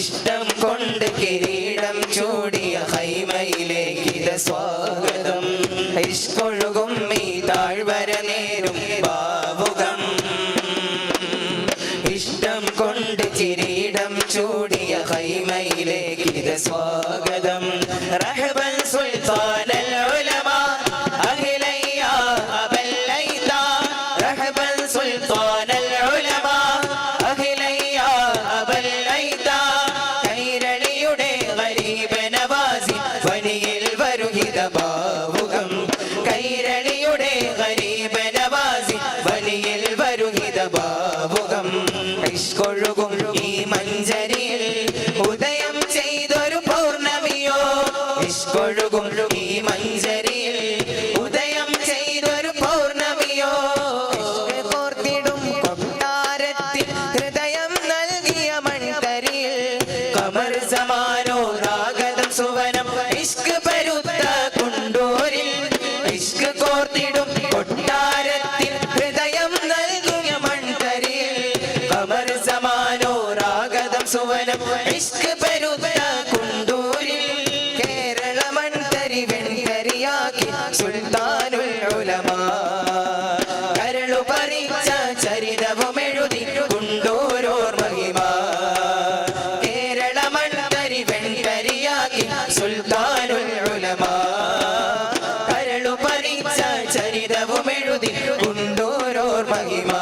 ഇഷ്ടം കൊണ്ട് കിരീടം ചൂടിയ ഹൈമയിലേക്ക് സ്വാഗതം. ഇഷ്കൊഴുകും ഈ താഴ്വര നേരും ഭാവുകം ഇഷ്ടം കൊണ്ട് കിരീടം ചൂടിയ ഹൈമയിലേക്ക് സ്വാഗതം. റഹബൻ ഉലമാ അഖിലയ്യ റഹബൻ സുൽത്താനൽ വനിയിൽ വരുഹിത ഭാവുകം കൈരളിയുടെ ഗരീബനവാസി വനിയിൽ വരുഹിത ഭാവുകം ഇഷ്കൊഴുകും ഈ മഞ്ചരിയിൽ ഉദയം ചെയ്തൊരു പൗർണമിയോ? ഇഷ്കൊഴുകും ഈ മഞ്ചരിയിൽ ഉദയം ചെയ്തൊരു പൗർണമിയോ? കോർത്തിടും കൊട്ടാരത്തിൽ ഹൃദയം നൽകിയ മൺകരിയിൽ കമർ സമാനോ രാഗതം സുവനം ഇഷ്ക് പരുത്ത കൊണ്ടോരിൽ ഇഷ്ക് കോർത്തിടും കൊട്ടാരത്തിൽ ഹൃദയം നൽകിയ മൺകരിയിൽ. കമർ സമാനോ രാഗതം സുവനം ഇഷ്ക് പരുത്ത കൊണ്ടോരിൽ കേരള മൺതരി വെൺകരിയാക്കി സുൽത്താൻ ഗീതവും എഴുതി ഉണ്ടോരോർ മഹിമ